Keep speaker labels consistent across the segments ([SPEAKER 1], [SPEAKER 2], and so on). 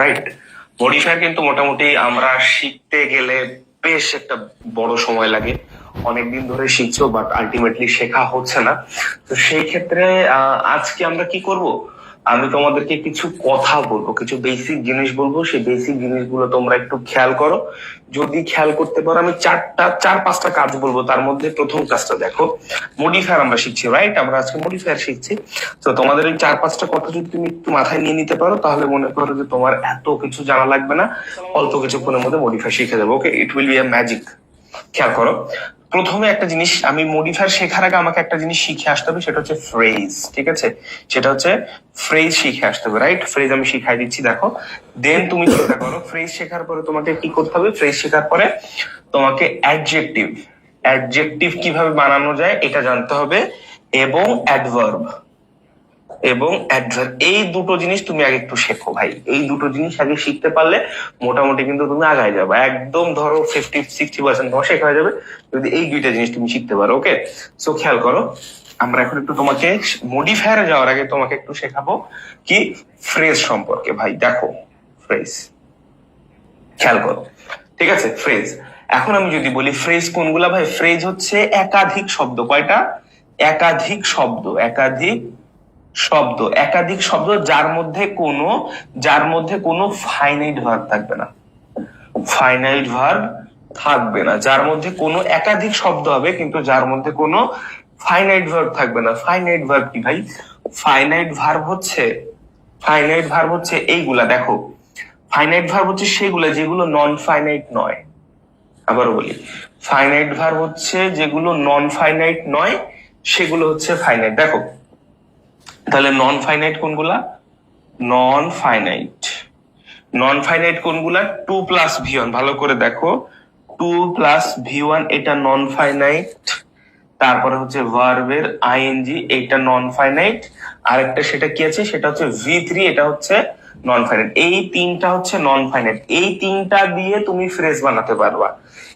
[SPEAKER 1] Right modifier কিন্তু মোটামুটি আমরা শিখতে গেলে বেশ একটা বড় সময় লাগে। অনেকদিন ধরে শিখছো বাট আলটিমেটলি শেখা হচ্ছে না। তো সেই ক্ষেত্রে আজকে আমরা কি করব? আমি তোমাদেরকে কিছু কথা বলব, কিছু বেসিক জিনিস বলব, সেই বেসিক জিনিসগুলো তোমরা একটু খেয়াল করো। যদি খেয়াল করতে পারো, আমি চারটা, চার, পাঁচটা কাজ বলব, তার মধ্যে প্রথম কাজটা দেখো। মডিফায়ার আমরা শিখছি রাইট আমরা আজকে মডিফায়ার শিখছি। তো তোমাদের এই চার, পাঁচটা কথা যদি তুমি একটু মাথায় নিয়ে নিতে পারো, তাহলে মনে করো যে তোমার এত কিছু জানা লাগবে না। অল্প কিছুক্ষণের মধ্যে মডিফায়ার শিখে যাবে okay it will be magic খেয়াল করো। প্রথমে একটা জিনিস আমি মডিফায়ার শেখার আগে আমাকে একটা জিনিস শিখে আসতে হবে, সেটা হচ্ছে ফ্রেজ ঠিক আছে? সেটা হচ্ছে ফ্রেজ শিখে আসতে হবে রাইট ফ্রেজ আমি শিখাই দিচ্ছি, দেখো। দেন তুমি চিন্তা করো ফ্রেজ শেখার পরে তোমাকে কি করতে হবে? ফ্রেজ শেখার পরে তোমাকে অ্যাডজেক্টিভ অ্যাডজেক্টিভ কীভাবে বানানো যায় এটা জানতে হবে, এবং অ্যাডভার্ব এবং এই দুটো জিনিস তুমি আগে একটু শেখো ভাই। এই দুটো জিনিস আগে শিখতে পারলে মোটামুটি কিন্তু তুমি আগায় যাবে। একদম ধরো ফিফটি সিক্সটি পার্সেন্ট তোমার শেখা যাবে যদি এই দুইটা জিনিস তুমি শিখতে পারো ওকে সো খেয়াল করো, আমরা এখন একটু তোমাকে মডিফায়ারে যাওয়ার আগে তোমাকে একটু শেখাবো কি ফ্রেজ সম্পর্কে ভাই। দেখো ফ্রেজ খেয়াল করো, ঠিক আছে? ফ্রেজ এখন আমি যদি বলি ফ্রেজ কোনগুলা ভাই? ফ্রেজ হচ্ছে একাধিক শব্দ। কয়টা? একাধিক শব্দ, একাধিক শব্দ, একাধিক শব্দ যার মধ্যে কোনো, যার মধ্যে কোনো ফাইনাইট ভার্ব থাকবে না। ফাইনাইট ভার্ব থাকবে না। যার মধ্যে কোনো একাধিক শব্দ হবে, কিন্তু যার মধ্যে কোনো ফাইনাইট ভার্ব থাকবে না। ফাইনাইট ভার্ব কি ভাই? ফাইনাইট ভার্ব হচ্ছে ফাইনাইট ভার্ব হচ্ছে এইগুলা, দেখো। ফাইনাইট ভার্ব হচ্ছে সেগুলা, যেগুলো নন ফাইনাইট নয়। আবারও বলি ফাইনাইট ভার্ব হচ্ছে যেগুলো নন ফাইনাইট নয়, সেগুলো হচ্ছে ফাইনাইট দেখো তাহলে নন ফাইনাইট কোনগুলা? নন ফাইনাইট নন ফাইনাইট কোনগুলা? টু প্লাস ভি ওয়ান ভালো করে দেখো। টু প্লাস ভি ওয়ান এটা নন ফাইনাইট তারপরে হচ্ছে ভার্বের আইএনজি এটা নন ফাইনাইট আরেকটা সেটা কি আছে? সেটা হচ্ছে ভি থ্রি এটা হচ্ছে নন ফাইনাইট এই তিনটা হচ্ছে নন ফাইনাইট এই তিনটা দিয়ে তুমি ফ্রেজ বানাতে পারবা।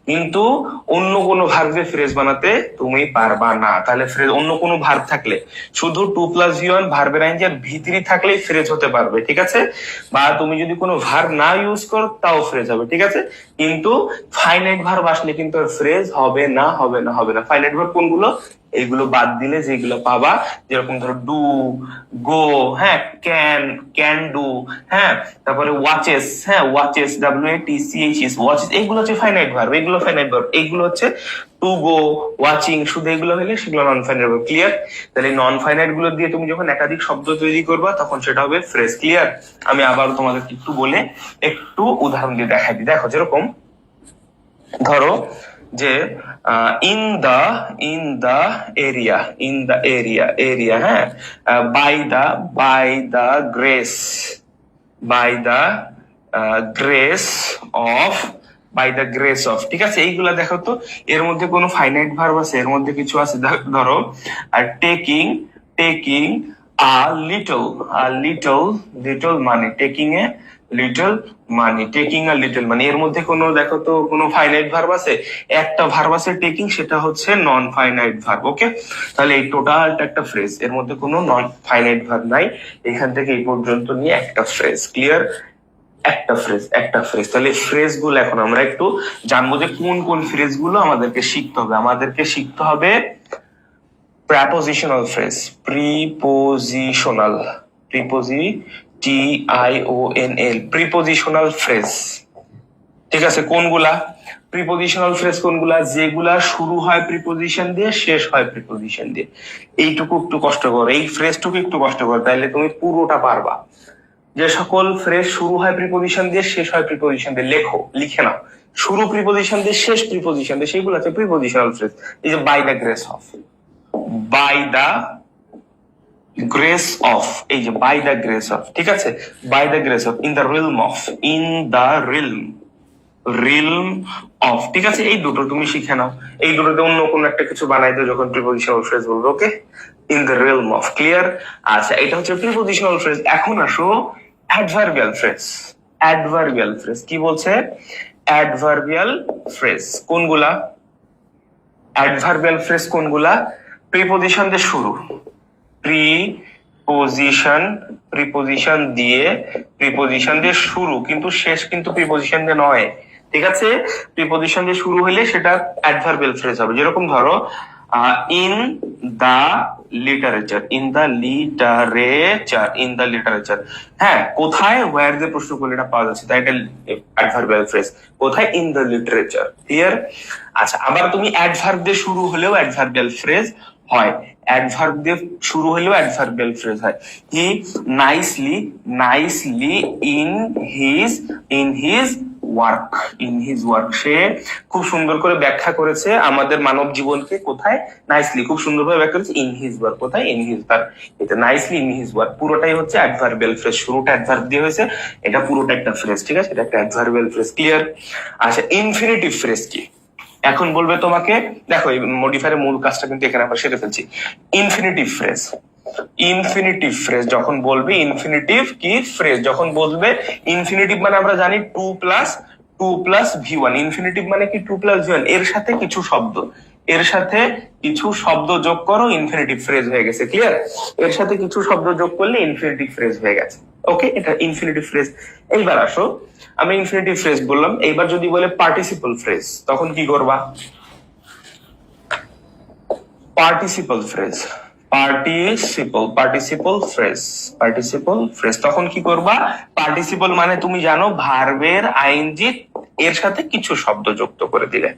[SPEAKER 1] কিন্তু অন্য কোনো ভার্বে ফ্রেজ বানাতে তুমি পারবা না। তাহলে ফ্রেজ অন্য কোনো ভার্ব থাকলে। শুধু টু প্লাস ভি ওয়ান ভার্বের আইনজার আর ভি থাকলেই ফ্রেজ হতে পারবে, ঠিক আছে? বা তুমি যদি কোনো ভার্ব না ইউজ করো, তাও ফ্রেজ হবে, ঠিক আছে? কিন্তু ফাইনাইট ভার্ব আসলে কিন্তু ফ্রেজ হবে না হবে না হবে না। ফাইনাইট ভার্ব কোনগুলো? এইগুলো বাদ দিলে যেগুলো পাবা, যেরকম ধরো ডু গো হ্যাঁ ক্যান ক্যান ডু হ্যাঁ তারপরে ওয়াচেস হ্যাঁ watches W A T C H S watches এইগুলো হচ্ছে ফাইনাইট ভার্ব এগুলো ফাইনাইট ভার্ব এইগুলো হচ্ছে টু গো ওয়াচিং শুধু এগুলো হলে সেগুলো নন ফাইনাইট ভার্ব ক্লিয়ার তাহলে নন ফাইনাইটগুলো দিয়ে তুমি যখন একাধিক শব্দ তৈরি করবা, তখন সেটা হবে ফ্রেজ ক্লিয়ার আমি আবার তোমাদের একটু বলে, একটু উদাহরণ দিয়ে দেখাই দিই। দেখো, যেরকম ধরো যে in the in the area in the area area হ্যাঁ? By the by the grace by the grace of by the grace of ঠিক আছে, এইগুলা দেখো তো, এর মধ্যে কোনো ফাইনাইট ভার্ব আছে, এর মধ্যে কিছু আছে ধরো, আর taking taking a little a little little মানে taking a little money taking a little মানে এর মধ্যে কোনো, দেখো তো, কোনো ফাইনাইট ভার্ব আছে, একটা ভার্ব আছে টেকিং সেটা হচ্ছে নন ফাইনাইট ভার্ব ওকে তাহলে এই টোটালটা একটা ফ্রেজ এর মধ্যে কোনো নন ফাইনাইট ভার্ব নাই, এখান থেকে এই পর্যন্ত নিয়ে একটা ফ্রেজ ক্লিয়ার একটা ফ্রেজ একটা ফ্রেজ তাহলে ফ্রেজগুলো এখন আমরা একটু জানব যে কোন কোন ফ্রেজগুলো আমাদেরকে শিখতে হবে। আমাদেরকে শিখতে হবে prepositional phrase prepositional preposi T I O N L prepositional phrase ঠিক আছে, কোনগুলা? প্রিপোজিশনাল ফ্রেজ কোনগুলা? যেগুলা শুরু হয় প্রিপোজিশন দিয়ে, শেষ হয় প্রিপোজিশন দিয়ে। এইটুকু একটু কষ্ট করো। এই ফ্রেজটুকু একটু কষ্ট করো, তাইলে তুমি পুরোটা পারবা। যে সকল ফ্রেজ শুরু হয় প্রিপোজিশন দিয়ে, শেষ হয় প্রিপোজিশন দিয়ে। লেখো, লিখে নাও। শুরু প্রিপোজিশন দিয়ে, শেষ প্রিপোজিশন দিয়ে সেগুলো আছে প্রিপোজিশনাল ফ্রেজ এই যে by the grace of by the grace of এই যে বাই দ্য গ্রেস অফ ঠিক আছে? By the grace of in the realm of in the realm realm of ঠিক আছে? এই দুটো তুমি শিখে নাও। এই দুটোতে অন্য কোনো একটা কিছু বানাই দাও যখন প্রিপোজিশনাল ফ্রেজ বলব okay in the realm of clear আচ্ছা এটা হচ্ছে প্রিপোজিশনাল ফ্রেজ এখন আসো অ্যাডভার্বিয়াল ফ্রেজ অ্যাডভার্বিয়াল ফ্রেজ কি বলছে? অ্যাডভার্বিয়াল ফ্রেজ কোনগুলা? অ্যাডভার্বিয়াল ফ্রেজ কোনগুলা? প্রিপোজিশন দিয়ে শুরু। প্রি প্রিপোজিশন প্রিপোজিশন দিয়ে প্রিপোজিশন দিয়ে শুরু। কিন্তু শেষ কিন্তু প্রিপোজিশন দিয়ে নয়। ঠিক আছে? প্রিপোজিশন দিয়ে শুরু হলে সেটা অ্যাডভার্বিয়াল ফ্রেজ হবে। যেরকম ধরো in the literature in the literature in the literature হ্যাঁ কোথায় ওয়ার দিয়ে প্রশ্ন করলে এটা পাওয়া যাচ্ছে তাই এটা অ্যাডভার্বিয়াল ফ্রেজ কোথায় ইন দা লিটারেচার ক্লিয়ার আচ্ছা আবার তুমি অ্যাডভার্ব দিয়ে শুরু হলেও অ্যাডভার্বিয়াল ফ্রেজ হয়। অ্যাডভার্ব দিয়ে শুরু হলেও অ্যাডভার্বিয়াল ফ্রেজ হয়। He nicely nicely in his in his work in his work সে খুব সুন্দর করে ব্যাখ্যা করেছে আমাদের মানব জীবনকে কোথায়? নাইসলি খুব সুন্দরভাবে ব্যাখ্যা করেছে ইন হিজ ওয়ার্ক কোথায়? ইন হিজ তার এটা নাইসলি ইন হিজ ওয়ার্ক পুরোটাই হচ্ছে অ্যাডভার্বিয়াল ফ্রেজ শুরুটা অ্যাডভার্ব দিয়ে হয়েছে। এটা পুরোটা একটা ফ্রেজ ঠিক আছে? এটা একটা অ্যাডভার্বিয়াল ফ্রেজ ক্লিয়ার আচ্ছা ইনফিনিটিভ ফ্রেজ কি? এখন বলবে তোমাকে, দেখো মডিফায়ারের মূল কাজটা কিন্তু এখানে আমরা সেরে ফেলছি। ইনফিনিটিভ ফ্রেজ ইনফিনিটিভ ফ্রেজ যখন বলবে ইনফিনিটিভ কি ফ্রেজ যখন বলবে ইনফিনিটিভ মানে আমরা জানি to plus to plus V one infinitive মানে কি টু প্লাস ভি ওয়ানের সাথে কিছু শব্দ। এর সাথে কিছু শব্দ যোগ করো ইনফিনিটিভ ফ্রেজ হয়ে গেছে ক্লিয়ার এর সাথে কিছু শব্দ যোগ করলে ইনফিনিটিভ ফ্রেজ হয়ে গেছে। ওকে এটা ইনফিনিটিভ ফ্রেজ এইবার আসো। আমি ইনফিনিটিভ ফ্রেজ বললাম। এইবার যদি বলে পার্টিসিপল ফ্রেজ তখন কি করবা? Participle phrase participle participle phrase participle phrase তখন কি করবা? পার্টিসিপল মানে তুমি জানো ভার্বের আইনজি এর সাথে কিছু শব্দ যুক্ত করে দিলে।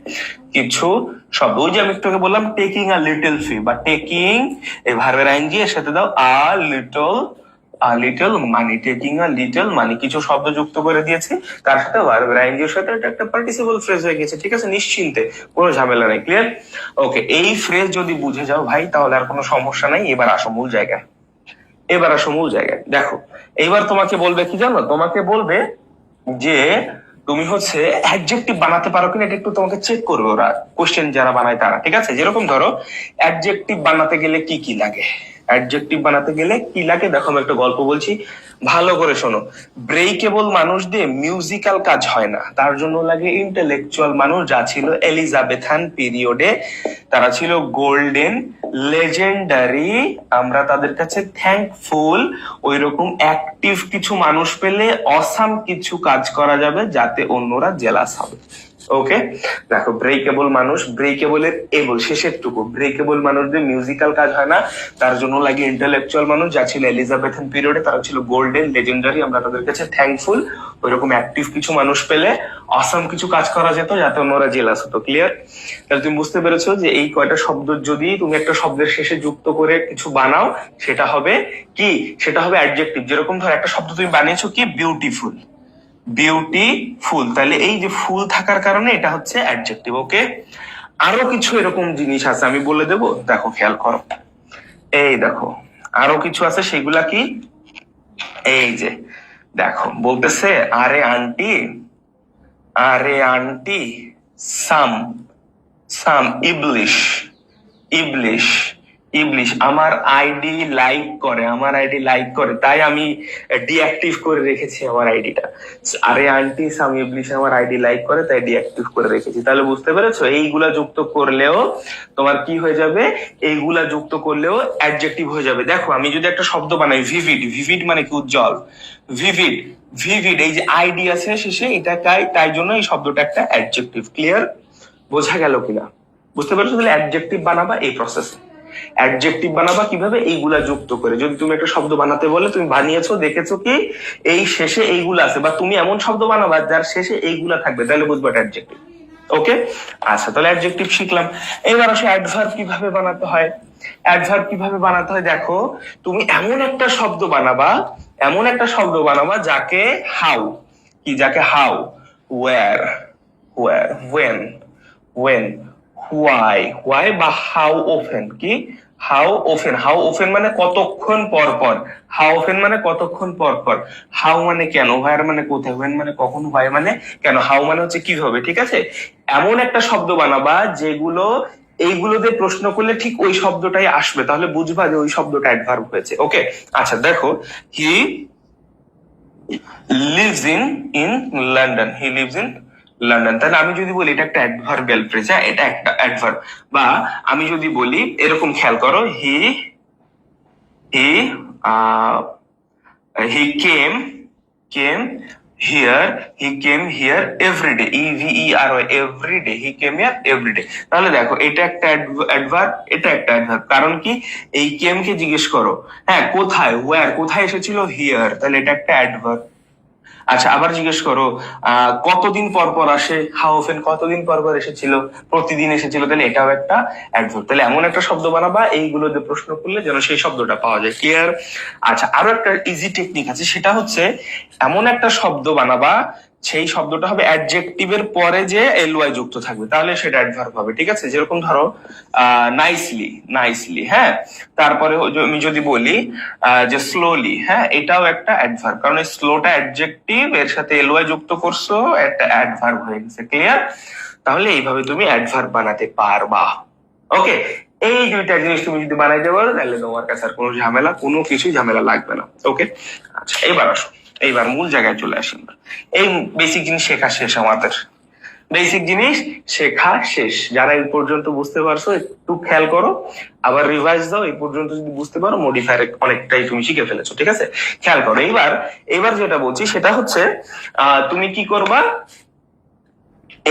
[SPEAKER 1] কিছু শব্দ। ওই যে আমি তোকে বললাম টেকিং আ লিটল ফি বা টেকিং এই ভার্বের আইনজি এর সাথে দাও a little little money taking a little money কিছু শব্দ যুক্ত করে দিয়েছি। তার সাথে আইনজির সাথে এটা একটা পার্টিসিপল ফ্রেজ হয়ে গেছে ঠিক আছে? নিশ্চিন্তে, কোনো ঝামেলা নেই ক্লিয়ার ওকে এই ফ্রেজ যদি বুঝে যাও ভাই, তাহলে আর কোনো সমস্যা নাই, এবার আসো মূল জায়গায়। এবার আসো মূল জায়গায়। দেখো এইবার তোমাকে বলবে কি জানো? তোমাকে বলবে যে, তুমি হচ্ছে অ্যাডজেক্টিভ বানাতে পারো কিনা এটা একটু তোমাকে চেক করবে ওরা কোশ্চেন যারা বানায় তারা, ঠিক আছে? যেরকম ধরো অ্যাডজেক্টিভ বানাতে গেলে কি কি লাগে? অ্যাডজেক্টিভ বানাতে গেলে কি লাগে দেখো আমি একটা গল্প বলছি। ভালো করে শোনো। ব্রেকেবল মানুষ দিয়ে মিউজিক্যাল কাজ হয় না। তার জন্য লাগে ইন্টেলেকচুয়াল মানুষ যা ছিল এলিজাবেথান পিরিয়ডে। তারা ছিল গোল্ডেন লেজেন্ডারি আমরা তাদের কাছে থ্যাঙ্কফুল ওই রকম অ্যাক্টিভ কিছু মানুষ পেলে অসাম কিছু কাজ করা যাবে যাতে অন্যরা জেলাস হবে। ওকে দেখো ব্রেকেবল মানুষ ব্রেকেবলের এবল শেষের টুকু ব্রেকেবল মানুষদের মিউজিক্যাল কাজ হয় না। তার জন্য লাগে ইন্টেলেকচুয়াল মানুষ, যা ছিল এলিজাবেথন পিরিয়ডে তারা ছিল গোল্ডেন লেজেন্ডারি আমরা তাদের কাছে থ্যাঙ্কফুল ওইরকম অ্যাক্টিভ কিছু মানুষ পেলে অসাম কিছু কাজ করা যেত, যাতে অন্যরা জেলাস হতো ক্লিয়ার তাহলে তুমি বুঝতে পেরেছ যে এই কয়টা শব্দ যদি তুমি একটা শব্দের শেষে যুক্ত করে কিছু বানাও, সেটা হবে কি? সেটা হবে অ্যাডজেক্টিভ যেরকম ধর, একটা শব্দ তুমি বানিয়েছো কি? বিউটিফুল বিউটিফুল তাহলে এই যে ফুল থাকার কারণে এটা হচ্ছে অ্যাডজেক্টিভ ওকে আরও কিছু এরকম জিনিস আছে, আমি বলে দেব। দেখো, খেয়াল করো। এই দেখো, আরও কিছু আছে, সেগুলা কি? এই যে, দেখো, বলতেছে, আরে আন্টি আরে আন্টি, সাম সাম, ইবলিশ ইবলিশ ইবলিশ আমার আইডি লাইক করে, আমার আইডি লাইক করে, তাই আমি ডিঅ্যাক্টিভ করে রেখেছি আমার আইডিটা আরে আন্টি সাম ইবলিশ আমার আইডি লাইক করে, তাই ডিঅ্যাক্টিভ করে রেখেছি। তাহলে বুঝতে পেরেছ? এইগুলা যুক্ত করলেও তোমার কি হয়ে যাবে? এইগুলা যুক্ত করলেও অ্যাডজেক্টিভ হয়ে যাবে। দেখো, আমি যদি একটা শব্দ বানাই ভিভিড ভিভিড মানে কি? উজ্জ্বল। ভিভিড ভিভিড এই যে আইডি আছে শেষে, এটা তাই তাই জন্য এই শব্দটা একটা অ্যাডজেক্টিভ ক্লিয়ার বোঝা গেল কিনা? বুঝতে পারছ? তাহলে অ্যাডজেক্টিভ বানাবা এই প্রসেসে অ্যাডজেক্টিভ বানাবা, কীভাবে এইগুলা যুক্ত করে? যদি তুমি একটা শব্দ বানাতে বলে, তুমি বানিয়েছো, দেখেছ কি, এই শেষে এইগুলা আছে, বা তুমি এমন শব্দ বানাবা যার শেষে এইগুলা থাকবে, তাহলে বুঝবা অ্যাডজেক্টিভ ওকে আচ্ছা তাহলে অ্যাডজেক্টিভ শিখলাম। এবার আসে অ্যাডভার্ব কীভাবে বানাতে হয়? অ্যাডভার্ব কীভাবে বানাতে হয়? দেখো, তুমি এমন একটা শব্দ বানাবা, এমন একটা শব্দ বানাবা যাকে হাউ কি যাকে how where where when when why why বা হাউ ওফেন কি? হাউ ওফেন হাউ ওফেন মানে কতক্ষণ পর পর? হাউ ওফেন মানে কতক্ষণ পর পর? হাউ মানে কেন? হোয়ার মানে কোথায়? হোয়েন মানে কখন? হোয়াই মানে কেন? হাউ মানে হচ্ছে কীভাবে ঠিক আছে? এমন একটা শব্দ বানাবা যেগুলো এইগুলো দিয়ে প্রশ্ন করলে ঠিক ওই শব্দটাই আসবে। তাহলে বুঝবা যে ওই শব্দটা অ্যাডভার্ব হয়েছে। ওকে আচ্ছা দেখো। He lives in in London he lives in London তাহলে আমি যদি বলি, এটা একটা অ্যাডভার্বিয়াল ফ্রেজ এটা একটা অ্যাডভার্ব বা আমি যদি বলি, এরকম খেয়াল করো he he he came came here he came here every day E V E R Y every day he came here every day তাহলে দেখো, এটা একটা অ্যাডভার্ব এটা একটা অ্যাডভার্ব কারণ কি? এই কেম কে জিজ্ঞেস করো হ্যাঁ কোথায়? ওয়ার কোথায় এসেছিল? হিয়ার তাহলে এটা একটা অ্যাডভার্ব আচ্ছা আবার জিজ্ঞেস করো কতদিন পর পর আসে? হাওফেন কতদিন পর পর এসেছিল? প্রতিদিন এসেছিল? তাহলে এটাও একটা অ্যাডভার্ব তাহলে এমন একটা শব্দ বানাবা, এইগুলো দিয়ে প্রশ্ন করলে যেন সেই শব্দটা পাওয়া যায়। ক্লিয়ার আচ্ছা আরও একটা ইজি টেকনিক আছে, সেটা হচ্ছে এমন একটা শব্দ বানাবা সেই শব্দটা হবে অ্যাডজেক্টিভের পরে যে এলওয়াই যুক্ত থাকবে। তাহলে সেটা অ্যাডভার্ব হবে, ঠিক আছে? যেরকম ধরো নাইসলি নাইসলি হ্যাঁ? তারপরে আমি যদি বলি যে স্লোলি হ্যাঁ? এটাও একটা অ্যাডভার্ব কারণ এই স্লোটা অ্যাডজেক্টিভ এর সাথে এলওয়াই যুক্ত করছ, একটা অ্যাডভার্ব হয়ে গেছে ক্লিয়ার তাহলে এইভাবে তুমি অ্যাডভার্ব বানাতে পারবা। ওকে এই দুইটা জিনিস তুমি যদি বানাইতে পারো, তাহলে তোমার কাছে আর কোনো ঝামেলা, কোনো কিছু ঝামেলা লাগবে না। ওকে আচ্ছা এবার আসো। এইবার মূল জায়গায় চলে আসি আমরা। এই বেসিক জিনিস শেখা শেষ আমাদের। বেসিক জিনিস শেখা শেষ। যারা এই পর্যন্ত বুঝতে পারছ, একটু খেয়াল করো। আবার রিভাইজ দাও, এই পর্যন্ত যদি বুঝতে পারো মডিফায়ার অনেকটাই তুমি শিখে ফেলেছো, ঠিক আছে? খেয়াল করো। এইবার এইবার যেটা বলছি, সেটা হচ্ছে তুমি কি করবা?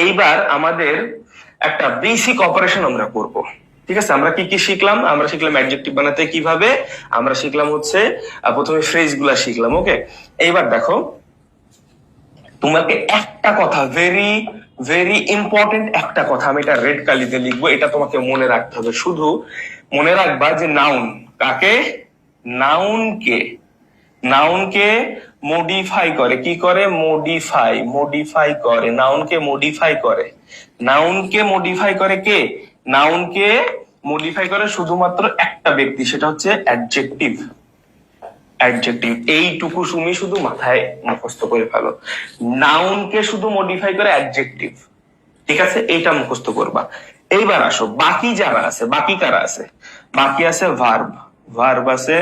[SPEAKER 1] এইবার আমাদের একটা বেসিক অপারেশন আমরা করব। ঠিক আছে, আমরা কি কি শিখলাম? আমরা শিখলাম অ্যাডজেক্টিভ বানাতে কীভাবে? আমরা শিখলাম হচ্ছে প্রথমে ফ্রেজগুলা শিখলাম ওকে এইবার দেখো, তোমাকে একটা কথা ভেরি ভেরি ইম্পর্টেন্ট একটা কথা আমি এটা রেড কালিতে লিখব, এটা তোমাকে মনে রাখতে হবে। শুধু মনে রাখবা যে নাউন কাকে? নাউনকে নাউনকে মডিফাই করে। কি করে? মডিফাই মডিফাই করে। নাউনকে মডিফাই করে। নাউনকে মডিফাই করে কে? নাউনকে মডিফাই করে শুধুমাত্র একটা ব্যক্তি, সেটা হচ্ছে অ্যাডজেক্টিভ অ্যাডজেক্টিভ এইটুকু তুমি শুধু মাথায় মুখস্থ করে ফেলো। নাউনকে শুধু মডিফাই করে অ্যাডজেক্টিভ ঠিক আছে? এইটা মুখস্থ করবা। এইবার আসো, বাকি যারা আছে, বাকি কারা আছে? বাকি আছে ভার্ব ভার্ব আছে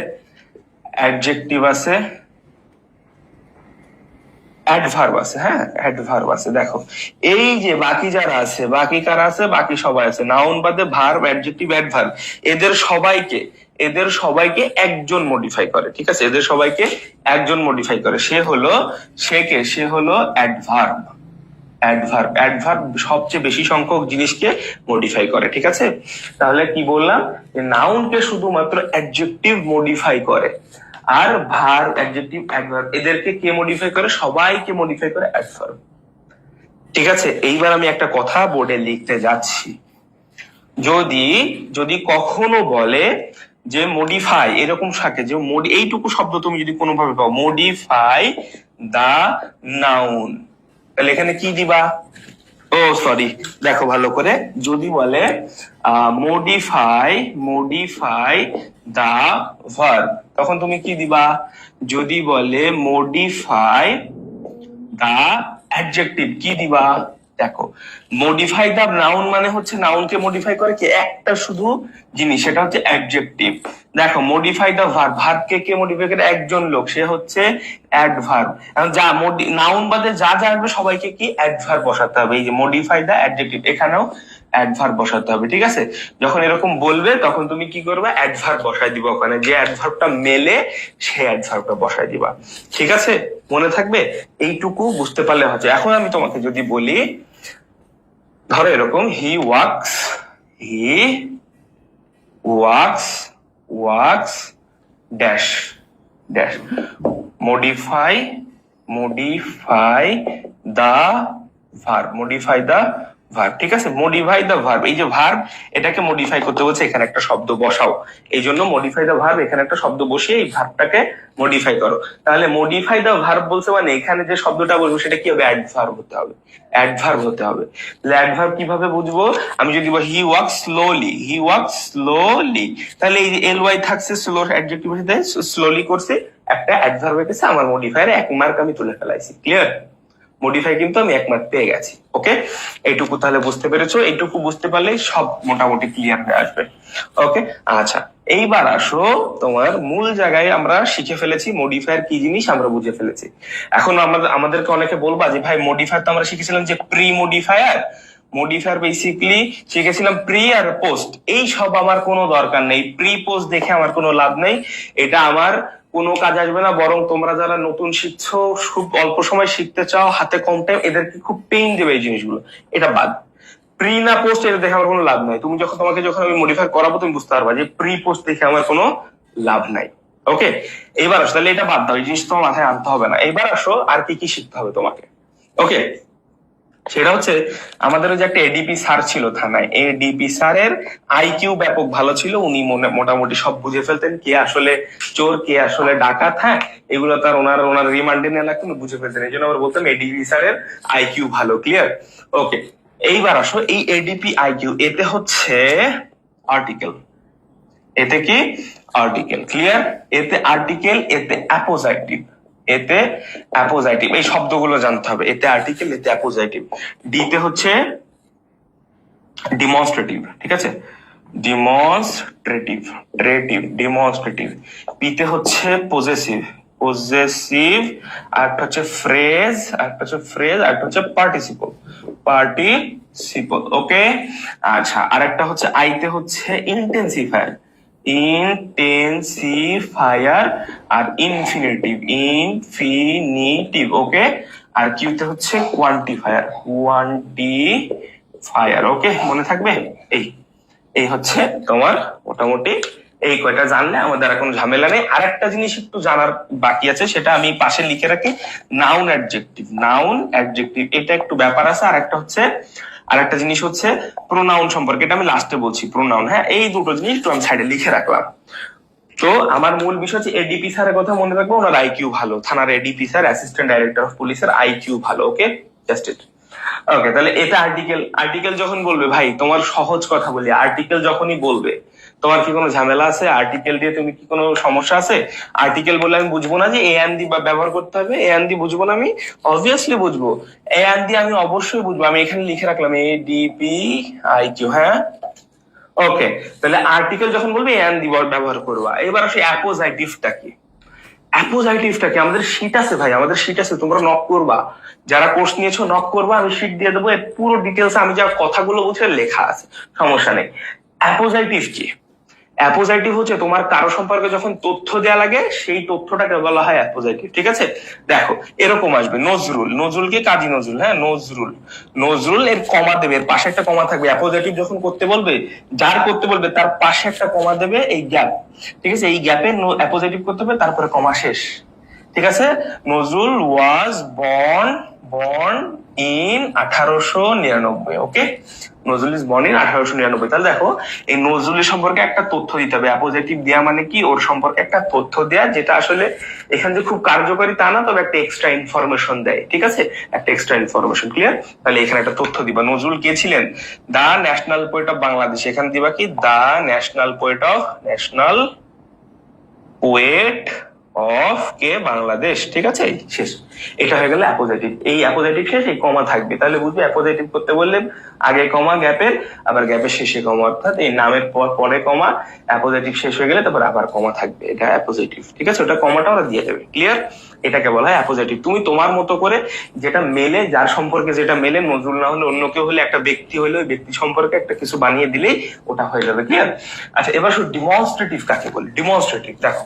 [SPEAKER 1] অ্যাডজেক্টিভ আছে অ্যাডভার্ব আছে হ্যাঁ অ্যাডভার্ব আছে দেখো। এই যে বাকি যারা আছে, বাকি কারা আছে? বাকি সবাই আছে। নাউন বাদে ভার্ব অ্যাডজেক্টিভ অ্যাডভার্ব এদের সবাইকে এদের সবাইকে একজন মডিফাই করে, ঠিক আছে? এদের সবাইকে একজন মডিফাই করে। সে হলো, সে কে? সে হলো অ্যাডভার্ব অ্যাডভার্ব অ্যাডভার্ব সবচেয়ে বেশি সংখ্যক জিনিসকে মডিফাই করে, ঠিক আছে? তাহলে কি বললাম? যে নাউনকে শুধুমাত্র অ্যাডজেক্টিভ মডিফাই করে। আর ভার অ্যাডজেক্টিভ অ্যাডভার্ব এদেরকে কে মডিফাই করে? সবাইকে মডিফাই করে অ্যাডভার্ব ঠিক আছে? এইবার আমি একটা কথা বোর্ডে লিখতে যাচ্ছি। যদি যদি কখনো বলে যে মডিফাই এরকম থাকে যে মডি এইটুকু শব্দ তুমি যদি কোনোভাবে পাও মডিফাই দা নাউন তাহলে এখানে কি দিবা? ও সরি দেখো ভালো করে। যদি বলে মডিফাই মডিফাই দা ভার্ব তখন তুমি কি দিবা? যদি বলে মডিফাই দা অ্যাডজেক্টিভ কি দিবা? দেখো মডিফাই দা নাউন মানে হচ্ছে নাউনকে মডিফাই করে কি একটা শুধু জিনিস, সেটা হচ্ছে অ্যাডজেক্টিভ দেখো মডিফাই দা ভার্ব ভার্বকে কে মডিফাই করে? একজন লোক, সে হচ্ছে অ্যাডভার্ব যা নাউন বাদে যা যা আসবে, সবাইকে কি অ্যাডভার্ব বসাতে হবে? এই যে মডিফাই দা অ্যাডজেক্টিভ এখানেও অ্যাডভার্ব বসাতে হবে, ঠিক আছে? যখন এরকম বলবে, তখন তুমি কি করবে? অ্যাডভার্ব বসাই দিবা ওখানে। যে অ্যাডভার্বটা মেলে সেই অ্যাডভার্বটা বসাই দিবা। ঠিক আছে? মনে থাকবে? এইটুকু বুঝতে পারলে হচ্ছে। এখন আমি তোমাকে যদি বলি ধরো এরকম he walks he walks works dash dash modify modify the verb modify the verb ঠিক আছে? মডিফাই দা ভার্ব এই যে ভার্ব এটাকে মডিফাই করতে বলছে, এখানে একটা শব্দ বসাও। এই জন্য মডিফাই দা ভার্ব এখানে একটা শব্দ বসিয়ে এই ভার্বটাকে মডিফাই করো। তাহলে মডিফাই দা ভার্ব বলছে মানে এখানে যে শব্দটা বলব সেটা কি হবে? অ্যাডভার্ব হতে হবে। অ্যাডভার্ব হতে হবে। তাহলে অ্যাডভার্ব কীভাবে বুঝব? আমি যদি বলি he work slowly he work slowly তাহলে এই এল ওয়াই থাকছে স্লো অ্যাডজেক্টিভ স্লোলি করছে, একটা অ্যাডভার্ব হয়েছে আমার মডিফায়ার এক মার্ক আমি তুলে ফেলাইছি ক্লিয়ার মডিফাই কিন্তু আমি এক মার্ক পেয়ে গেছি ওকে এইটুকু তাহলে বুঝতে পেরেছ, এইটুকু বুঝতে পারলেই সব মোটামুটি ক্লিয়ার হয়ে আসবে ওকে আচ্ছা এইবার আসো, তোমার মূল জায়গায় আমরা শিখে ফেলেছি মডিফায়ার কি জিনিস আমরা বুঝে ফেলেছি। এখন আমাদের, আমাদেরকে অনেকে বলবা যে, ভাই মডিফায়ার তো আমরা শিখেছিলাম যে প্রি মডিফায়ার মডিফায়ার বেসিকলি শিখেছিলাম প্রি আর পোস্ট এই সব আমার কোনো দরকার নেই প্রি পোস্ট দেখে আমার কোনো লাভ নেই, এটা আমার কোনো কাজ আসবে না, বরং তোমরা যারা নতুন শিখছো, খুব অল্প সময় শিখতে চাও, হাতে কম টাইম এদেরকে খুব পেইন দেবে এই জিনিসগুলো। এটা বাদ। প্রি না পোস্ট এটা দেখে আমার কোনো লাভ নাই। তুমি যখন তোমাকে যখন আমি মডিফাই করাবো, তুমি বুঝতে পারবা যে প্রি পোস্ট দেখে আমার কোনো লাভ নাই। ওকে এবার আসো, তাহলে এটা বাদ দাও, এই জিনিস তোমার মাথায় আনতে হবে না। এবার আসো, আর কি কি শিখতে হবে তোমাকে? ওকে সেটা হচ্ছে আমাদের যে একটা এডিপি স্যার ছিল থানায়। এডিপি স্যারের আইকিউ ব্যাপক ভালো ছিল, উনি মোটামুটি সব বুঝে ফেলতেন কে আসলে চোর, কে আসলে ডাকাত হ্যাঁ? এগুলো তার ওনার ওনার রিমান্ডে নেওয়া লাগতো বুঝে ফেলতেন। এই জন্য আবার বলতাম এডিপি স্যারের আইকিউ ভালো ক্লিয়ার ওকে এইবার আসো, এই এডিপি আইকিউ এতে হচ্ছে আর্টিকেল এতে কি? আর্টিকেল ক্লিয়ার এতে আর্টিকেল এতে অ্যাপোজাইটিভ এতে অ্যাপোজাইটিভ এই শব্দগুলো জানতে হবে। এতে আর্টিকেল এতে অ্যাপোজাইটিভ ডিতে হচ্ছে ডিমনস্ট্রেটিভ ঠিক আছে? ডিমনস্ট্রেটিভ ট্রেটিভ ডিমনস্ট্রেটিভ পিতে হচ্ছে পজেসিভ পজেসিভ আর একটা হচ্ছে ফ্রেজ আর একটা হচ্ছে ফ্রেজ আর একটা হচ্ছে পার্টিসিপল পার্টিসিপল ওকে আচ্ছা আর একটা হচ্ছে আইতে হচ্ছে ইন্টেন্সিফায়ার ইনটেন্সিফায়ার আর ইনফিনিটিভ ইনফিনিটিভ ওকে আর কিউতে হচ্ছে কোয়ান্টিফায়ার কোয়ান্টিফায়ার ওকে মনে থাকবে? এই এই হচ্ছে তোমার মোটামুটি এই কয়টা জানলে আমাদের আর কোনো ঝামেলা নেই। আর একটা জিনিস একটু জানার বাকি আছে, সেটা আমি পাশে লিখে রাখি নাউন অ্যাডজেক্টিভ নাউন অ্যাডজেক্টিভ এটা একটু ব্যাপার আছে আর একটা হচ্ছে আর একটা জিনিস হচ্ছে প্রোনাউন সম্পর্কে এটা আমি লাস্টে বলছি প্রোনাউন হ্যাঁ? এই দুটো জিনিস একটু আমি সাইডে লিখে রাখলাম। তো আমার মূল বিষয় হচ্ছে এডিপি স্যারের কথা মনে রাখব, ওনার আইকিউ ভালো। থানার ADP sir assistant director of পুলিশের আইকিউ ভালো ওকে জাস্ট ইট ওকে তাহলে এটা আর্টিকেল আর্টিকেল যখন বলবে, ভাই, তোমার সহজ কথা বলি আর্টিকেল যখনই বলবে তোমার কি কোনো ঝামেলা আছে? আর্টিকেল দিয়ে তুমি কি কোনো সমস্যা আছে? আর্টিকেল বলে আমি বুঝব না যে এ এন দি ব্যবহার করতে হবে। এ এন দি বুঝব না আমি অবভিয়াসলি বুঝব। এ এন দি আমি অবশ্যই বুঝব। আমি এখানে লিখে রাখলাম A D P I Q হ্যাঁ? ওকে তাহলে আর্টিকেল যখন বলবে এন দি ওয়ার্ড ব্যবহার করবা। এবার আসে অ্যাপোজাইটিভটা কি? অ্যাপোজাইটিভটা কি? আমাদের শীট আছে ভাই, আমাদের শীট আছে, তোমরা নক করবা। যারা কোর্স নিয়েছো নক করবা, আমি শীট দিয়ে দেবো। পুরো ডিটেলস আমি যা কথাগুলো বুঝে লেখা আছে। সমস্যা নেই। অ্যাপোজাইটিভ কি? অ্যাপোজাইটিভ হচ্ছে তোমার কারও সম্পর্কে যখন তথ্য দেওয়া লাগে, সেই তথ্যটাকে বলা হয় অ্যাপোজাইটিভ ঠিক আছে? দেখো, এরকম আসবে, নজরুল নজরুলকে কাজী নজরুল হ্যাঁ? নজরুল। নজরুল এর কমা দেবে, এর পাশে একটা কমা থাকবে অ্যাপোজাইটিভ যখন করতে বলবে, যার করতে বলবে, তার পাশে একটা কমা দেবে এই গ্যাপ ঠিক আছে? এই গ্যাপে অ্যাপোজাইটিভ করতে হবে, তারপরে কমা শেষ, ঠিক আছে? Nazrul was born born in আঠারোশো নিরানব্বই ওকে নজরুল বর্ন ইন আঠারোশো নিরানব্বই। তাহলে দেখো, এই নজরুলের সম্পর্কে একটা তথ্য দিতে হবে। অ্যাপোজিটিভ দেওয়া মানে কি? ওর সম্পর্কে একটা তথ্য দেয়া, যেটা আসলে এখানে যে খুব কার্যকরী তা না, তবে একটা এক্সট্রা ইনফরমেশন দেয়, ঠিক আছে? একটা এক্সট্রা ইনফরমেশন ক্লিয়ার তাহলে এখানে একটা তথ্য দিবা। নজরুল কে ছিলেন? The national poet of Bangladesh. এখানে দিবা কি? The national poet of national poet of কে বাংলাদেশ ঠিক আছে? শেষ। এটা হয়ে গেল অ্যাপোজিটিভ এই অ্যাপোজিটিভ শেষ এই কমা থাকবে। তাহলে বুঝবে অ্যাপোজিটিভ করতে বললে আগে কমা গ্যাপের আবার গ্যাপের শেষে কমা অর্থাৎ এই নামের পর, পরে কমা অ্যাপোজিটিভ শেষ হয়ে গেলে তারপর আবার কমা থাকবে। এটা অ্যাপোজিটিভ ঠিক আছে? ওটা কমাটা ওরা দিয়ে দেবে। ক্লিয়ার এটাকে বলা হয় অ্যাপোজিটিভ তুমি তোমার মতো করে যেটা মেলে, যার সম্পর্কে যেটা মেলে, নজরুল না হলে অন্য কেউ হলে একটা ব্যক্তি হলে ওই ব্যক্তি সম্পর্কে একটা কিছু বানিয়ে দিলেই ওটা হয়ে যাবে। ক্লিয়ার আচ্ছা এবার শুধু ডিমনস্ট্রেটিভ কাকে বলি? ডিমনস্ট্রেটিভ দেখো।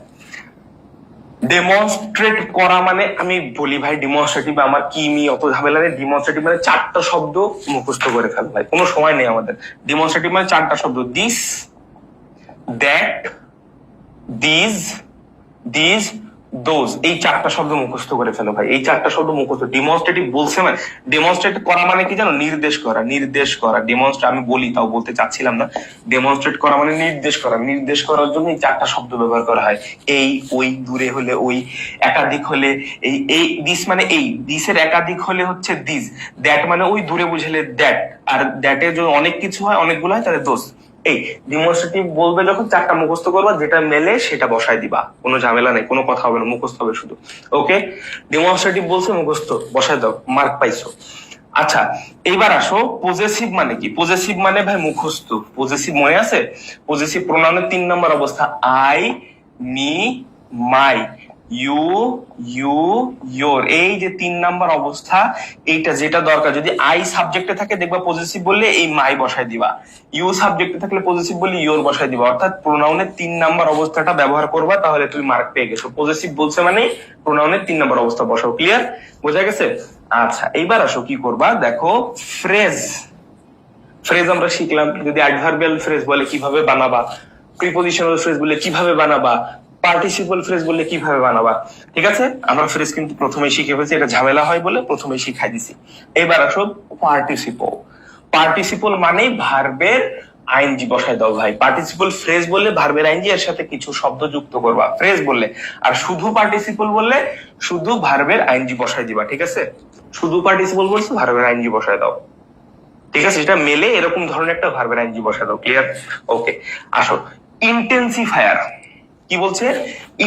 [SPEAKER 1] ডেমনস্ট্রেট করা মানে আমি বলি ভাই ডিমনস্ট্রেটিভ আমার কি, মি, অত ঝামেলা নেই। ডিমনস্ট্রেটিভ মানে চারটা শব্দ মুখস্থ করে ফেল ভাই, কোনো সময় নেই আমাদের। ডিমনস্ট্রেটিভ মানে চারটা শব্দ। This that this this those এই চারটা শব্দ মুখস্থ করে ফেলো ভাই। এই চারটা শব্দ মুখস্থ। ডিমনস্ট্রেটিভ বলছে মানে ডেমনস্ট্রেট করা মানে কি জানো? নির্দেশ করা নির্দেশ করা। ডেমনস্ট্রেট আমি বলি, তাও বলতে চাচ্ছিলাম না। ডেমনস্ট্রেট করা মানে নির্দেশ করা। নির্দেশ করার জন্য এই চারটা শব্দ ব্যবহার করা হয়। এই, ওই, দূরে হলে ওই, একাধিক হলে এই এই দিস মানে এই। দিসের একাধিক হলে হচ্ছে দিস দ্যাট মানে ওই দূরে বুঝলে দ্যাট আর দ্যাটের যদি অনেক কিছু হয়, অনেকগুলো হয় তাহলে দোষ। এই ডিমনস্ট্রেটিভ বলবে যখন চারটা মুখস্থ করবা, যেটা মেলে সেটা বসায় দিবা। কোনো ঝামেলা নেই, কোনো কথা হবে না, মুখস্থ হবে শুধু। ওকে ডিমনস্ট্রেটিভ বলছে মুখস্থ, বসায় দাও মার্ক পাইছো। আচ্ছা এইবার আসো পজেসিভ মানে কি? পজেসিভ মানে ভাই মুখস্থ। পজেসিভ মনে আছে? পজেসিভ প্রোনাউনের তিন নম্বর অবস্থা I me my you you your এই যে তিন নাম্বার অবস্থা, এইটা যেটা দরকার, যদি আই সাবজেক্টে থাকে, দেখবা পজিটিভ বললে এই মাই বসায় দিবা। ইউ সাবজেক্টে থাকলে পজিটিভ বললে বসায় দিবা। অর্থাৎ প্রোনাউনের তিন নাম্বার অবস্থাটা ব্যবহার করবা, তাহলে তুমি মার্ক পেয়ে গেছো। পজিটিভ বলছে মানে প্রোনাউনের তিন নাম্বার অবস্থা বসাও ক্লিয়ার বোঝা গেছে? আচ্ছা এইবার আসো কি করবা? দেখো ফ্রেজ ফ্রেজ আমরা শিখলাম, যদি অ্যাডভার্বিয়াল ফ্রেজ বলে কীভাবে বানাবা প্রিপোজিশনাল ফ্রেজ বলে কীভাবে বানাবা পার্টিসিপল ফ্রেজ বললে কীভাবে বানাবা? ঠিক আছে? আমরা ফ্রেজ কিন্তু প্রথমে শিখে ফেলছি, এটা ঝামেলা হয় বলে প্রথমে শিখাই দিছি। এবার আসো পার্টিসিপল পার্টিসিপল মানেই ভার্বের আইনজি বসায় দাও ভাই। পার্টিসিপল ফ্রেজ বললে ভার্বের আইনজি, এর সাথে কিছু শব্দ যুক্ত করবা। ফ্রেজ বললে। আর শুধু পার্টিসিপল বললে শুধু ভার্বের আইনজি বসায় দিবা, ঠিক আছে? শুধু পার্টিসিপল বলছো ভার্বের আইনজি বসায় দাও। ঠিক আছে? এটা মেলে এরকম ধরনের একটা ভার্বের আইনজি বসা দাও ক্লিয়ার ওকে আসো। ইন্টেন্সিফায়ার কি বলছে?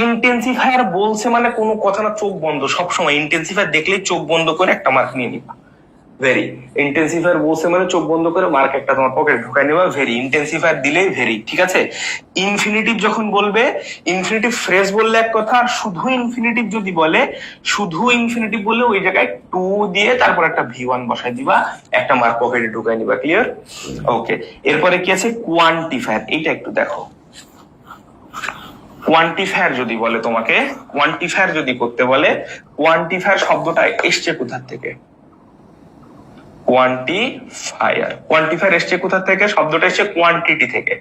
[SPEAKER 1] ইন্টেন্সিফায়ার বলছে মানে কোনো কথা না, চোখ বন্ধ। সবসময় ইন্টেন্সিফায়ার দেখলেই চোখ বন্ধ করে একটা মার্ক নিয়ে নিবা। ভেরি ইন্টেন্সিফায়ার বলছে মানে চোখ বন্ধ করে মার্ক একটা তোমার পকেটে ঢুকাই নেবা। ভেরি ইন্টেন্সিফায়ার দিলেই ভেরি ঠিক আছে? ইনফিনিটিভ যখন বলবে ইনফিনিটিভ ফ্রেজ বললে এক কথা, আর শুধু ইনফিনিটিভ যদি বলে, শুধু ইনফিনিটিভ বললে ওই জায়গায় টু দিয়ে তারপর একটা ভি ওয়ান বসাই দিবা, একটা মার্ক পকেটে ঢুকাই নিবা ক্লিয়ার ওকে এরপরে কি আছে? কোয়ান্টিফায়ার এইটা একটু দেখো। কোয়ান্টিফায়ার যদি বলে তোমাকে কোয়ান্টিফায়ার যদি করতে বলে কোয়ান্টিফায়ার শব্দটা এসছে কোথার থেকে? কোয়ান্টিফায়ার কোয়ান্টিফায়ার এসছে কোথা থেকে? শব্দটা এসছে কোয়ান্টিটি থেকে।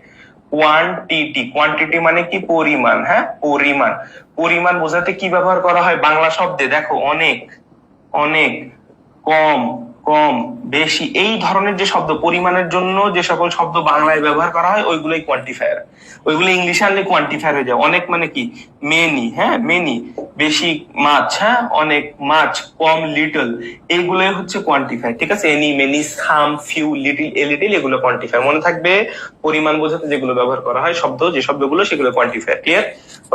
[SPEAKER 1] কোয়ান্টিটি কোয়ান্টিটি মানে কি? পরিমাণ হ্যাঁ? পরিমাণ। পরিমাণ বোঝাতে কি ব্যবহার করা হয়? বাংলা শব্দে, দেখো, অনেক অনেক, কম কম, বেশি, এই ধরনের যে শব্দ, পরিমাণের জন্য যে সকল শব্দ বাংলায় ব্যবহার করা হয়, ওইগুলোই কোয়ান্টিফায়ার ওইগুলো ইংলিশে আনলে কোয়ান্টিফায়ার হয়ে যায়। অনেক মানে কি? মেনি হ্যাঁ মেনি বেশি মাছ হ্যাঁ অনেক মাছ কম লিটল এইগুলোই হচ্ছে কোয়ান্টিফায়ার ঠিক আছে? Any many some few little a little এগুলো কোয়ান্টিফায়ার মনে থাকবে পরিমাণ বোঝাতে যেগুলো ব্যবহার করা হয়, শব্দ, যে শব্দগুলো সেগুলো কোয়ান্টিফায়ার ক্লিয়ার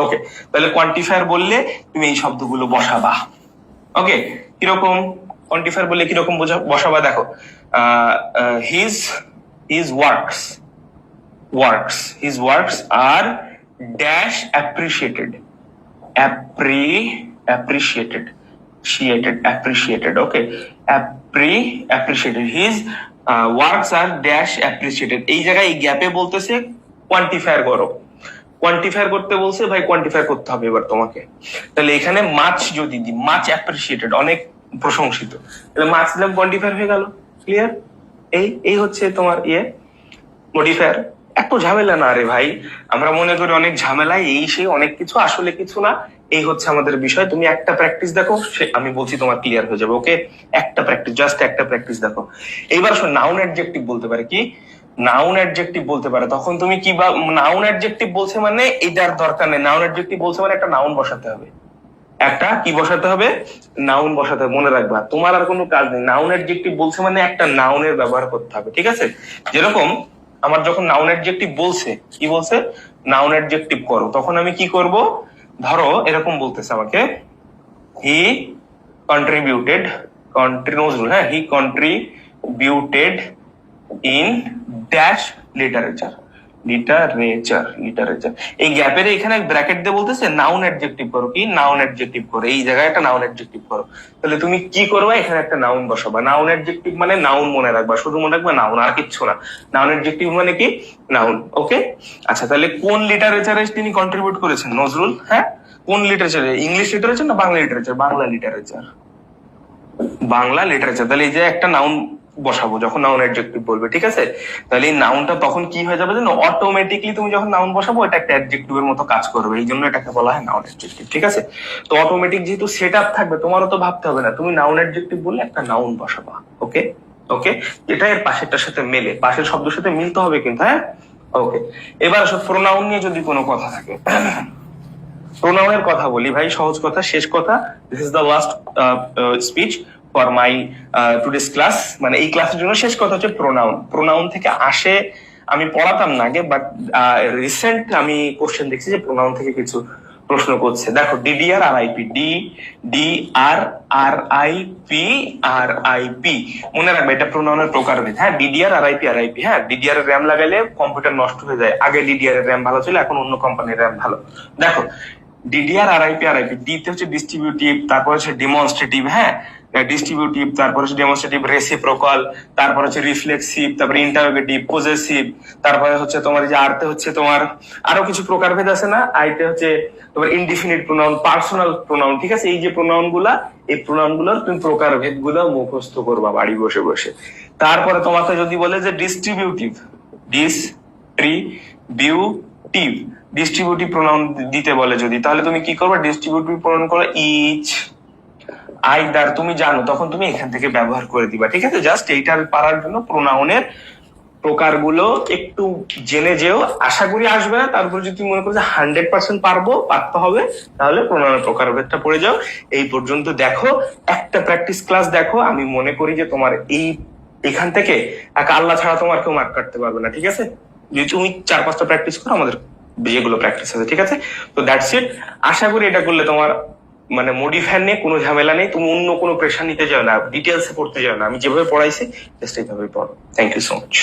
[SPEAKER 1] ওকে তাহলে কোয়ান্টিফায়ার বললে তুমি এই শব্দগুলো বসাবা। ওকে কীরকম? কোয়ান্টিফায়ার বলে কীরকম বোঝা- বসাবা? দেখো his his works works his works are dash appreciated appreci appreciated ciated appreciated okay appreci appreciated his works are dash appreciated এই জায়গায় এই গ্যাপে বলতেছে কোয়ান্টিফায়ার করো। কোয়ান্টিফায়ার করতে বলছে, ভাই কোয়ান্টিফাই করতে হবে এবার তোমাকে। তাহলে এখানে মাছ যদি দিই মাছ অ্যাপ্রিসিয়েটেড অনেক প্রশংসিত। তাহলে মাছ কোয়ান্টিফায়ার হয়ে গেল ক্লিয়ার এই এই হচ্ছে তোমার ইয়ে মডিফায়ার এত ঝামেলা না রে ভাই। আমরা মনে করি অনেক ঝামেলায় এই সেই অনেক কিছু, আসলে কিছু না। এই হচ্ছে আমাদের বিষয়। তুমি একটা প্র্যাকটিস দেখো, সে, আমি বলছি তোমার ক্লিয়ার হয়ে যাবে ওকে একটা প্র্যাকটিস জাস্ট একটা প্র্যাকটিস দেখো। এইবার শোন নাউন অ্যাডজেক্টিভ বলতে পারে কি? নাউন অ্যাডজেক্টিভ বলতে পারে। তখন তুমি কি বা নাউন অ্যাডজেক্টিভ বলছে মানে এটার দরকার নেই। নাউন অ্যাডজেক্টিভ বলছে মানে একটা নাউন বসাতে হবে। একটা কি বসাতে হবে? নাউন বসাতে হবে, মনে রাখবা। তোমার আর কোনো কাজ নেই। নাউন অ্যাডজেক্টিভ বলছে মানে একটা নাউনের ব্যবহার করতে হবে, ঠিক আছে? যেরকম আমার যখন নাউন অ্যাডজেক্টিভ বলছে, কি বলছে? নাউন অ্যাডজেক্টিভ করো। তখন আমি কি করব? ধরো, এরকম বলতেছে আমাকে হি কন্ট্রিবিউটেড কন্ট্রিবিউট হ্যাঁ he contributed in dash literature literature literature এই গ্যাপের এখানে ব্র্যাকেট দিয়ে বলতেছে নাউন অ্যাডজেক্টিভ করো। কি? নাউন অ্যাডজেক্টিভ করো। এই জায়গায় একটা নাউন অ্যাডজেক্টিভ করো। তাহলে তুমি কি করবা? এখানে একটা নাউন বসাবা। নাউন অ্যাডজেক্টিভ মানে নাউন মনে রাখবা। শুধু মনে রাখবা নাউন আর কিচ্ছু না। নাউন অ্যাডজেক্টিভ মানে কি? নাউন ওকে আচ্ছা তাহলে কোন লিটারেচারে তিনি কন্ট্রিবিউট করেছেন? নজরুল হ্যাঁ? কোন লিটারেচারে ইংলিশ লিটারেচার না Bangla literature Bangla literature Bangla literature তাহলে এই যে একটা নাউন বসাবো, যখন নাউন অ্যাডজেক্টিভ বলবে, ঠিক আছে? তাহলে এই নাউনটা তখন কি হয়ে যাবে জানো? অটোমেটিকলি তুমি যখন নাউন বসাবো, এটা একটা অ্যাডজেক্টিভের মতো কাজ করবে। এই জন্য এটাকে বলা হয় নাউন অ্যাডজেক্টিভ ঠিক আছে? তো অটোমেটিক যেহেতু সেট আপ থাকবে, তোমারও তো ভাবতে হবে না। তুমি নাউন অ্যাডজেক্টিভ বললে একটা নাউন বসাবা ওকে ওকে এটা এর পাশেরটার সাথে মেলে। পাশের শব্দের সাথে মিলতে হবে কিন্তু হ্যাঁ? ওকে এবার আসো প্রোনাউন নিয়ে যদি কোনো কথা থাকে। প্রোনাউনের কথা বলি ভাই, সহজ কথা, শেষ কথা। This is the last speech for my today's class মানে এই ক্লাসের জন্য শেষ কথা হচ্ছে প্রোনাউন প্রোনাউন থেকে আসে, আমি পড়াতাম না আগে বাট রিসেন্ট আমি কোশ্চেন দেখছি যে প্রোনাউন থেকে কিছু প্রশ্ন করছে। দেখো DDR R IP D D R R I P R I P মনে রাখবে, এটা প্রোনাউনের প্রকারভেদ। হ্যাঁ ডিডিআর আর আইপি আর আইপি হ্যাঁ ডিডিআর এর র্যাম লাগাইলে কম্পিউটার নষ্ট হয়ে যায়। আগে ডিডিআর এর র্যাম ভালো ছিল, এখন অন্য কোম্পানির র্যাম ভালো। দেখো ডিডিআর আরআইপি আরআইপি ডি তে হচ্ছে ডিস্ট্রিবিউটিভ তারপর হচ্ছে ডেমনস্ট্রেটিভ হ্যাঁ? ডিস্ট্রিবিউটিভ তারপর হচ্ছে ডেমনস্ট্রেটিভ রেসিপ্রোকাল তারপর হচ্ছে রিফ্লেক্সিভ তারপর ইন্টারোগেটিভ পজেসিভ তারপরে হচ্ছে তোমার যে আরতে হচ্ছে তোমার আরও কিছু প্রকারভেদ আছে না? আইতে হচ্ছে তোমার ইনডিফিনিট প্রোনাউন পার্সোনাল প্রোনাউন ঠিক আছে? এই যে প্রোনাউনগুলা এই প্রোনাউনগুলোর তুমি প্রকারভেদগুলা মুখস্থ করবা বাড়ি বসে বসে। তারপরে তোমাকে যদি বলে যে ডিস্ট্রিবিউটিভ ডিস্ট্রিবিউটিভ ডিস্ট্রিবিউটিভ প্রোনাউন দিতে বলে যদি, তাহলে তুমি কি করবে? ডিস্ট্রিবিউটিভ প্রোনাউন করো ইচ আইদার তুমি জানো, তখন তুমি এখান থেকে ব্যবহার করে দিবা, ঠিক আছে? জাস্ট এইটার পারার জন্য প্রোনাউনের প্রকারগুলো একটু জেনে যেও। আশা করি আসবে না, তারপর যদি তুমি মনে করো যে হান্ড্রেড পার্সেন্ট পারব, পারতে হবে, তাহলে প্রোনাউনের প্রকারভেদটা পড়ে যাও। এই পর্যন্ত দেখো, একটা প্র্যাকটিস ক্লাস দেখো, আমি মনে করি যে তোমার এই এখান থেকে, এক আল্লাহ ছাড়া তোমার কেউ মার্ক কাটতে পারবে না, ঠিক আছে? যদি তুমি চার পাঁচটা প্র্যাকটিস করো, আমাদের যেগুলো প্র্যাকটিস আছে, ঠিক আছে? তো দ্যাটস ইট আশা করি এটা করলে তোমার মানে মডিফায়ার নিয়ে কোনো ঝামেলা নেই, তুমি অন্য কোনো প্রেশার নিতে যাও না ডিটেলসে পড়তে যাও না। আমি যেভাবে পড়াইছি জাস্ট এইভাবে পড়ো। Thank you so much